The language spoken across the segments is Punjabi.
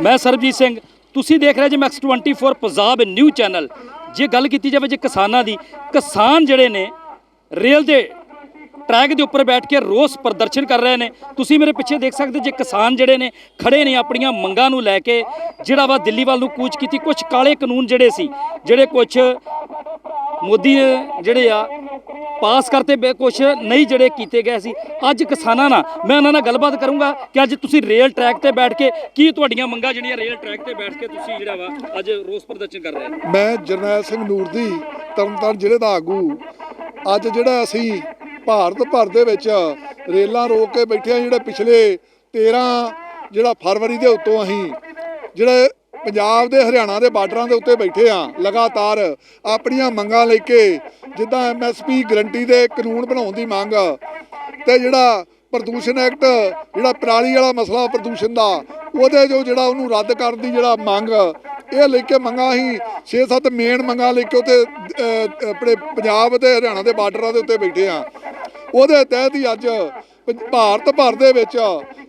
ਮੈਂ ਸਰਬਜੀਤ ਸਿੰਘ, ਤੁਸੀਂ ਦੇਖ ਰਹੇ ਜੇ ਮੈਕਸ 24 ਪੰਜਾਬ ਨਿਊ ਚੈਨਲ ਜੇ ਗੱਲ ਕੀਤੀ ਜਾਵੇ ਜੇ ਕਿਸਾਨਾਂ ਦੀ, ਕਿਸਾਨ ਜਿਹੜੇ ਨੇ, ਰੇਲ ਦੇ ਟਰੈਕ ਦੇ ਉੱਪਰ ਬੈਠ ਕੇ ਰੋਸ ਪ੍ਰਦਰਸ਼ਨ ਕਰ ਰਹੇ ਨੇ। ਤੁਸੀਂ ਮੇਰੇ ਪਿੱਛੇ ਦੇਖ ਸਕਦੇ ਜੇ ਕਿਸਾਨ ਜਿਹੜੇ ਨੇ, ਖੜੇ ਨੇ ਆਪਣੀਆਂ ਮੰਗਾਂ ਨੂੰ ਲੈ ਕੇ, ਜਿਹੜਾ ਵਾ ਦਿੱਲੀ ਵੱਲ ਨੂੰ ਕੂਚ ਕੀਤੀ ਕੁਝ ਕਾਲੇ ਕਾਨੂੰਨ ਜਿਹੜੇ ਸੀ, ਜਿਹੜੇ ਕੁਝ ਮੋਦੀ ਜਿਹੜੇ ਆ ਪਾਸ ਕਰਤੇ ਬੇ ਕੁਛ ਨਹੀਂ ਜਿਹੜੇ ਕੀਤੇ ਗਏ ਸੀ। ਅੱਜ ਕਿਸਾਨਾਂ ਨਾਲ ਮੈਂ ਉਹਨਾਂ ਨਾਲ ਗੱਲਬਾਤ ਕਰੂੰਗਾ ਕਿ ਅੱਜ ਤੁਸੀਂ ਰੇਲ ਟਰੈਕ ਤੇ ਬੈਠ ਕੇ ਕੀ ਤੁਹਾਡੀਆਂ ਮੰਗਾਂ ਜਿਹੜੀਆਂ ਰੇਲ ਟਰੈਕ ਤੇ ਬੈਠ ਕੇ ਤੁਸੀਂ ਜਿਹੜਾ ਵਾ ਅੱਜ ਰੋਸ ਪ੍ਰਦਰਸ਼ਨ ਕਰ ਰਹੇ ਹੋ? ਮੈਂ ਜਰਨੈਲ ਸਿੰਘ ਨੂਰਦੀ ਤਰਨਤਾਰਨ ਜ਼ਿਲ੍ਹੇ ਦਾ ਆਗੂ। ਅੱਜ ਜਿਹੜਾ ਅਸੀਂ ਭਾਰਤ ਭਰ ਦੇ ਵਿੱਚ ਰੇਲਾਂ ਰੋਕ ਕੇ ਬੈਠੇ ਆ ਜਿਹੜੇ ਪਿਛਲੇ 13 ਜਿਹੜਾ ਫਰਵਰੀ ਦੇ ਉੱਤੋਂ ਅਸੀਂ ਜਿਹੜੇ ਪੰਜਾਬ ਦੇ ਹਰਿਆਣਾ ਦੇ ਬਾਰਡਰਾਂ ਦੇ ਉੱਤੇ ਬੈਠੇ ਆ ਲਗਾਤਾਰ ਆਪਣੀਆਂ ਮੰਗਾਂ ਲੈ ਕੇ, ਜਿੱਦਾਂ ਐਮਐਸਪੀ ਗਰੰਟੀ ਦੇ ਕਾਨੂੰਨ ਬਣਾਉਣ ਦੀ ਮੰਗ, ਤੇ ਜਿਹੜਾ ਪ੍ਰਦੂਸ਼ਣ ਐਕਟ, ਜਿਹੜਾ ਪਰਾਲੀ ਵਾਲਾ ਮਸਲਾ ਪ੍ਰਦੂਸ਼ਣ ਦਾ, ਉਹਦੇ ਜੋ ਜਿਹੜਾ ਉਹਨੂੰ ਰੱਦ ਕਰਨ ਦੀ ਜਿਹੜਾ ਮੰਗ, ਇਹ ਲੈ ਕੇ ਮੰਗਾਂ ਅਸੀਂ 6-7 ਮੇਨ ਮੰਗਾਂ ਲੈ ਕੇ ਉੱਤੇ ਆਪਣੇ ਪੰਜਾਬ ਤੇ ਹਰਿਆਣਾ ਦੇ ਬਾਰਡਰਾਂ ਦੇ ਉੱਤੇ ਬੈਠੇ ਆ ਉਹਦੇ ਤਹਿਤ ਹੀ ਅੱਜ, ਭਾਰਤ ਭਰ ਦੇ ਵਿੱਚ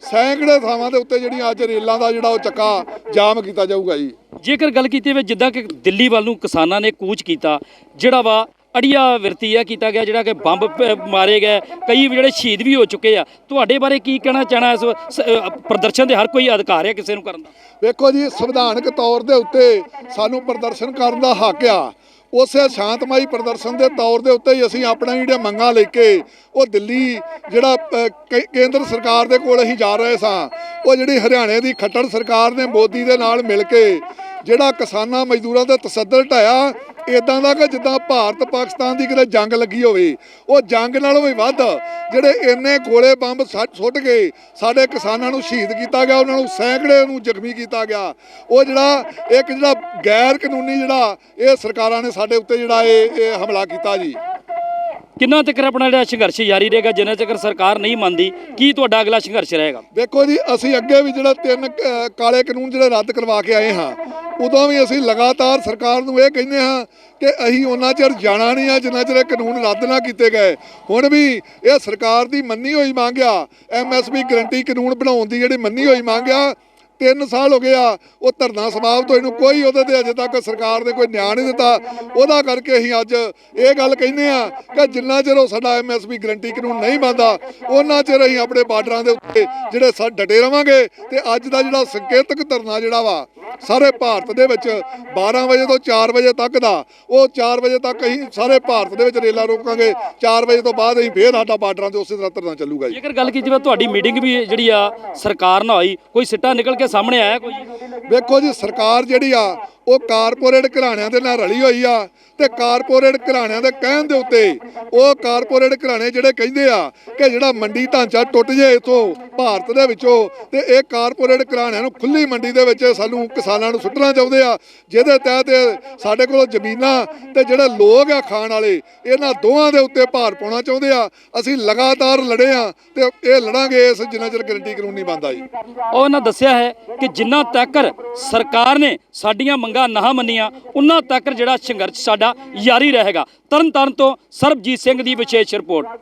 ਸੈਂਕੜੇ ਥਾਵਾਂ ਦੇ ਉੱਤੇ ਜਿਹੜੀਆਂ ਅੱਜ ਰੇਲਾਂ ਦਾ ਜਿਹੜਾ ਉਹ ਚੱਕਾ ਜਾਮ ਕੀਤਾ ਜਾਊਗਾ ਜੀ। ਜੇਕਰ ਗੱਲ ਕੀਤੀ ਜਾਵੇ ਜਿੱਦਾਂ ਕਿ ਦਿੱਲੀ ਵੱਲ ਨੂੰ ਕਿਸਾਨਾਂ ਨੇ ਕੂਚ ਕੀਤਾ ਜਿਹੜਾ ਵਾ ਅੜੀਆ ਵਰਤੀਆ ਕੀਤਾ ਗਿਆ ਜਿਹੜਾ ਕਿ ਬੰਬ ਮਾਰੇ ਗਏ ਕਈ ਜਿਹੜੇ ਸ਼ਹੀਦ ਵੀ ਹੋ ਚੁੱਕੇ ਆ। ਤੁਹਾਡੇ ਬਾਰੇ ਕੀ ਕਹਿਣਾ ਚਾਹਣਾ ਇਸ ਪ੍ਰਦਰਸ਼ਨ ਦੇ ਹਰ ਕੋਈ ਅਧਿਕਾਰ ਹੈ ਕਿਸੇ ਨੂੰ ਕਰਨ ਦਾ? ਵੇਖੋ ਜੀ ਸੰਵਿਧਾਨਕ ਤੌਰ ਦੇ ਉੱਤੇ ਸਾਨੂੰ ਪ੍ਰਦਰਸ਼ਨ ਕਰਨ ਦਾ ਹੱਕ ਆ। ਉਸੇ ਸ਼ਾਂਤਮਈ ਪ੍ਰਦਰਸ਼ਨ ਦੇ ਤੌਰ ਦੇ ਉੱਤੇ ਹੀ ਅਸੀਂ ਆਪਣਾ ਜਿਹੜੀਆਂ ਮੰਗਾਂ ਲੈ ਕੇ ਉਹ ਦਿੱਲੀ ਜਿਹੜਾ ਕੇਂਦਰ ਸਰਕਾਰ ਦੇ ਕੋਲ ਅਸੀਂ ਜਾ ਰਹੇ ਸਾਂ। ਉਹ ਜਿਹੜੀ ਹਰਿਆਣੇ ਦੀ ਖੱਟੜ ਸਰਕਾਰ ਨੇ ਮੋਦੀ ਦੇ ਨਾਲ ਮਿਲ ਕੇ ਜਿਹੜਾ ਕਿਸਾਨਾਂ ਮਜ਼ਦੂਰਾਂ ਦਾ ਤਸੱਦਲ ਢਾਇਆ ਇਦਾਂ ਦਾ ਕਿ ਜਿੱਦਾਂ ਭਾਰਤ ਪਾਕਿਸਤਾਨ ਦੀ ਕਿਤੇ ਜੰਗ ਲੱਗੀ ਹੋਵੇ, ਉਹ ਜੰਗ ਨਾਲੋਂ ਵੀ ਵੱਧ ਜਿਹੜੇ ਇੰਨੇ ਗੋਲੇ ਬੰਬ ਸੱਟ- ਸੁੱਟ ਕੇ ਸਾਡੇ ਕਿਸਾਨਾਂ ਨੂੰ ਸ਼ਹੀਦ ਕੀਤਾ ਗਿਆ, ਉਹਨਾਂ ਨੂੰ ਸੈਂਕੜੇ ਨੂੰ ਜ਼ਖਮੀ ਕੀਤਾ ਗਿਆ, ਉਹ ਜਿਹੜਾ ਇੱਕ ਜਿਹੜਾ ਗੈਰ ਕਾਨੂੰਨੀ ਜਿਹੜਾ ਇਹ ਸਰਕਾਰਾਂ ਨੇ ਸਾਡੇ ਉੱਤੇ ਜਿਹੜਾ ਇਹ ਇਹ ਹਮਲਾ ਕੀਤਾ ਜੀ। ਕਿੰਨਾ ਤੱਕ ਆਪਣਾ ਜਿਹੜਾ ਸੰਘਰਸ਼ ਜਾਰੀ ਰਹੇਗਾ? ਜਿੰਨਾ ਤੱਕ ਸਰਕਾਰ ਨਹੀਂ ਮੰਨਦੀ, ਕੀ ਤੁਹਾਡਾ ਅਗਲਾ ਸੰਘਰਸ਼ ਰਹੇਗਾ? ਦੇਖੋ ਜੀ, ਅਸੀਂ ਅੱਗੇ ਵੀ ਜਿਹੜਾ ਤਿੰਨ ਕਾਲੇ ਕਾਨੂੰਨ ਜਿਹੜੇ ਰੱਦ ਕਰਵਾ ਕੇ ਆਏ ਹਾਂ, ਉਦੋਂ ਵੀ ਅਸੀਂ ਲਗਾਤਾਰ ਸਰਕਾਰ ਨੂੰ ਇਹ ਕਹਿੰਦੇ ਹਾਂ ਕਿ ਅਸੀਂ ਉਹਨਾਂ ਚਿਰ ਜਾਣਾ ਨਹੀਂ ਆ, ਜਿੰਨਾ ਚਿਰ ਇਹ ਕਾਨੂੰਨ ਰੱਦ ਨਾ ਕੀਤੇ ਗਏ। ਹੁਣ ਵੀ ਇਹ ਸਰਕਾਰ ਦੀ ਮੰਨੀ ਹੋਈ ਮੰਗਿਆ ਐਮਐਸਪੀ ਗਰੰਟੀ ਕਾਨੂੰਨ ਬਣਾਉਣ ਦੀ ਜਿਹੜੀ ਮੰਨੀ ਹੋਈ ਮੰਗਿਆ ਤਿੰਨ ਸਾਲ ਹੋ ਗਏ ਆ, ਉਹ ਧਰਨਾ ਸਮਾਪਤ ਹੋਏ ਨੂੰ ਕੋਈ ਉਹਦੇ ਤੇ ਅਜੇ ਤੱਕ ਸਰਕਾਰ ਨੇ ਕੋਈ ਨਿਆਂ ਨਹੀਂ ਦਿੱਤਾ। ਉਹਦਾ ਕਰਕੇ ਅਸੀਂ ਅੱਜ ਇਹ ਗੱਲ ਕਹਿੰਦੇ ਆ ਕਿ ਜਿੰਨਾ ਚਿਰ ਉਹ ਸਾਡਾ ਐਮਐਸਪੀ ਗਰੰਟੀ ਕਾਨੂੰਨ ਨਹੀਂ ਮੰਨਦਾ ਉਹਨਾਂ ਚਿਰ ਅਸੀਂ ਆਪਣੇ ਬਾਰਡਰਾਂ ਦੇ ਉੱਤੇ ਜਿਹੜੇ ਸਾ ਡਟੇ ਰਵਾਂਗੇ ਤੇ ਅੱਜ ਦਾ ਜਿਹੜਾ ਸੰਕੇਤਕ ਧਰਨਾ ਜਿਹੜਾ ਵਾ, ਸਾਰੇ ਭਾਰਤ ਦੇ ਵਿੱਚ 12 ਵਜੇ ਤੋਂ 4 ਵਜੇ ਤੱਕ ਦਾ, ਉਹ 4 ਵਜੇ ਤੱਕ ਅਸੀਂ ਸਾਰੇ ਭਾਰਤ ਦੇ ਵਿੱਚ ਰੇਲਾ ਰੋਕਾਂਗੇ 4 ਵਜੇ ਤੋਂ ਬਾਅਦ ਅਸੀਂ ਫੇਰ ਸਾਡਾ ਬਾਰਡਰਾਂ ਦੇ ਉਸੇ ਤਰ੍ਹਾਂ ਧਰਨਾ ਚੱਲੂਗਾ ਜੀ। ਜੇਕਰ ਗੱਲ ਕੀਤੀ ਜਾਵੇ, ਤੁਹਾਡੀ ਮੀਟਿੰਗ ਵੀ ਜਿਹੜੀ ਆ, ਸਰਕਾਰ ਨਾਲ ਹੋਈ ਕੋਈ ਸਿੱਟਾ ਨਿਕਲ ਕੇ ਸਾਹਮਣੇ ਆਇਆ ਕੋਈ? ਵੇਖੋ ਜੀ ਸਰਕਾਰ ਜਿਹੜੀ ਆ ਉਹ ਕਾਰਪੋਰੇਟ ਘਰਾਣਿਆਂ ਦੇ ਨਾਲ ਰਲੀ ਹੋਈ ਆ ਤੇ ਕਾਰਪੋਰੇਟ ਘਰਾਣਿਆਂ ਦੇ ਕਹਿਣ ਦੇ ਉੱਤੇ ਉਹ ਕਾਰਪੋਰੇਟ ਘਰਾਣੇ ਜਿਹੜੇ ਕਹਿੰਦੇ ਆ ਕਿ ਜਿਹੜਾ ਮੰਡੀ ਢਾਂਚਾ ਟੁੱਟ ਜੇ ਇਥੋਂ ਭਾਰਤ ਦੇ ਵਿੱਚੋਂ, ਤੇ ਇਹ ਕਾਰਪੋਰੇਟ ਘਰਾਣਿਆਂ ਨੂੰ ਖੁੱਲੀ ਮੰਡੀ ਦੇ ਵਿੱਚ ਸਾਨੂੰ ਕਿਸਾਨਾਂ ਨੂੰ ਸੁੱਟਣਾ ਚਾਹੁੰਦੇ ਆ, ਜਿਹਦੇ ਤਹਿਤ ਇਹ ਸਾਡੇ ਕੋਲ ਜ਼ਮੀਨਾਂ ਤੇ ਜਿਹੜੇ ਲੋਕ ਆ ਖਾਣ ਵਾਲੇ, ਇਹਨਾਂ ਦੋਵਾਂ ਦੇ ਉੱਤੇ ਭਾਰ ਪਾਉਣਾ ਚਾਹੁੰਦੇ ਆ। ਅਸੀਂ ਲਗਾਤਾਰ ਲੜੇ ਆ ਤੇ ਇਹ ਲੜਾਂਗੇ, ਇਸ ਜਿੰਨਾ ਚਿਰ ਗਰੰਟੀ ਕਾਨੂੰਨ ਨਹੀਂ ਬਣਦਾ ਜੀ। ਉਹਨਾਂ ਦੱਸਿਆ ਹੈ ਕਿ ਜਿੰਨਾ ਤੱਕ ਸਰਕਾਰ ਨੇ ਸਾਡੀਆਂ ਮੰਗਾਂ ਨਾ ਮੰਨੀਆਂ, ਉਹਨਾਂ ਤੱਕ ਜਿਹੜਾ ਸੰਘਰਸ਼ ਸਾਡਾ ਜਾਰੀ ਰਹੇਗਾ। ਤਰਨ ਤਾਰਨ ਤੋਂ ਸਰਬਜੀਤ ਸਿੰਘ ਦੀ ਵਿਸ਼ੇਸ਼ ਰਿਪੋਰਟ।